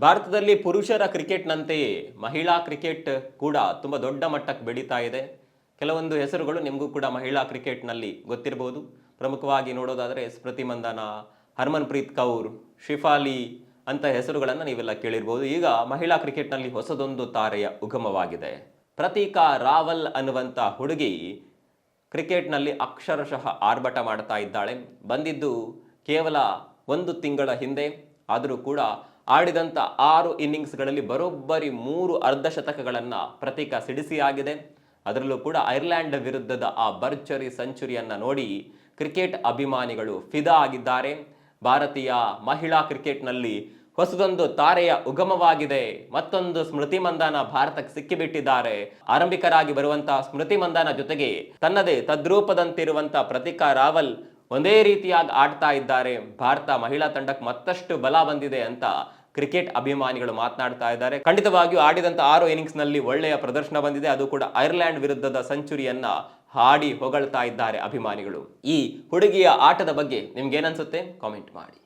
ಭಾರತದಲ್ಲಿ ಪುರುಷರ ಕ್ರಿಕೆಟ್ನಂತೆಯೇ ಮಹಿಳಾ ಕ್ರಿಕೆಟ್ ಕೂಡ ತುಂಬ ದೊಡ್ಡ ಮಟ್ಟಕ್ಕೆ ಬೆಳೀತಾ ಇದೆ. ಕೆಲವೊಂದು ಹೆಸರುಗಳು ನಿಮಗೂ ಕೂಡ ಮಹಿಳಾ ಕ್ರಿಕೆಟ್ನಲ್ಲಿ ಗೊತ್ತಿರಬಹುದು. ಪ್ರಮುಖವಾಗಿ ನೋಡೋದಾದರೆ ಸ್ಮೃತಿ ಮಂದನ ಹರ್ಮನ್ಪ್ರೀತ್ ಕೌರ್, ಶಿಫಾಲಿ ಅಂತ ಹೆಸರುಗಳನ್ನು ನೀವೆಲ್ಲ ಕೇಳಿರ್ಬೋದು. ಈಗ ಮಹಿಳಾ ಕ್ರಿಕೆಟ್ನಲ್ಲಿ ಹೊಸದೊಂದು ತಾರೆಯ ಉಗಮವಾಗಿದೆ. ಪ್ರತೀಕಾ ರಾವಲ್ ಅನ್ನುವಂಥ ಹುಡುಗಿ ಕ್ರಿಕೆಟ್ನಲ್ಲಿ ಅಕ್ಷರಶಃ ಆರ್ಭಟ ಮಾಡ್ತಾ ಇದ್ದಾಳೆ. ಬಂದಿದ್ದು ಕೇವಲ ಒಂದು ತಿಂಗಳ ಹಿಂದೆ. ಆದರೂ ಕೂಡ ಆಡಿದಂಥ ಆರು ಇನ್ನಿಂಗ್ಸ್ಗಳಲ್ಲಿ ಬರೋಬ್ಬರಿ ಮೂರು ಅರ್ಧಶತಕಗಳನ್ನು ಪ್ರತೀಕ ಸಿಡಿಸಿಯಾಗಿದೆ. ಅದರಲ್ಲೂ ಕೂಡ ಐರ್ಲೆಂಡ್ ವಿರುದ್ಧದ ಆ ಭರ್ಚರಿ ಸೆಂಚುರಿಯನ್ನು ನೋಡಿ ಕ್ರಿಕೆಟ್ ಅಭಿಮಾನಿಗಳು ಫಿದಾ ಆಗಿದ್ದಾರೆ. ಭಾರತೀಯ ಮಹಿಳಾ ಕ್ರಿಕೆಟ್ನಲ್ಲಿ ಹೊಸದೊಂದು ತಾರೆಯ ಉಗಮವಾಗಿದೆ. ಮತ್ತೊಂದು ಸ್ಮೃತಿ ಮಂದಾನ ಭಾರತಕ್ಕೆ ಸಿಕ್ಕಿಬಿಟ್ಟಿದ್ದಾರೆ. ಆರಂಭಿಕರಾಗಿ ಬರುವಂತಹ ಸ್ಮೃತಿ ಮಂದಾನ ಜೊತೆಗೆ ತನ್ನದೇ ತದ್ರೂಪದಂತಿರುವಂತಹ ಪ್ರತಿಕಾ ರಾವಲ್ ಒಂದೇ ರೀತಿಯಾಗಿ ಆಡ್ತಾ ಇದ್ದಾರೆ. ಭಾರತ ಮಹಿಳಾ ತಂಡಕ್ಕೆ ಮತ್ತಷ್ಟು ಬಲ ಬಂದಿದೆ ಅಂತ ಕ್ರಿಕೆಟ್ ಅಭಿಮಾನಿಗಳು ಮಾತನಾಡ್ತಾ ಇದ್ದಾರೆ. ಖಂಡಿತವಾಗಿಯೂ ಆಡಿದಂತ ಆರು ಇನ್ನಿಂಗ್ಸ್ನಲ್ಲಿ ಒಳ್ಳೆಯ ಪ್ರದರ್ಶನ ಬಂದಿದೆ. ಅದು ಕೂಡ ಐರ್ಲೆಂಡ್ ವಿರುದ್ಧದ ಸೆಂಚುರಿಯನ್ನ ಹಾಡಿ ಹೊಗಳ್ತಾ ಇದ್ದಾರೆ ಅಭಿಮಾನಿಗಳು. ಈ ಹುಡುಗಿಯ ಆಟದ ಬಗ್ಗೆ ನಿಮ್ಗೇನನ್ಸುತ್ತೆ ಕಾಮೆಂಟ್ ಮಾಡಿ.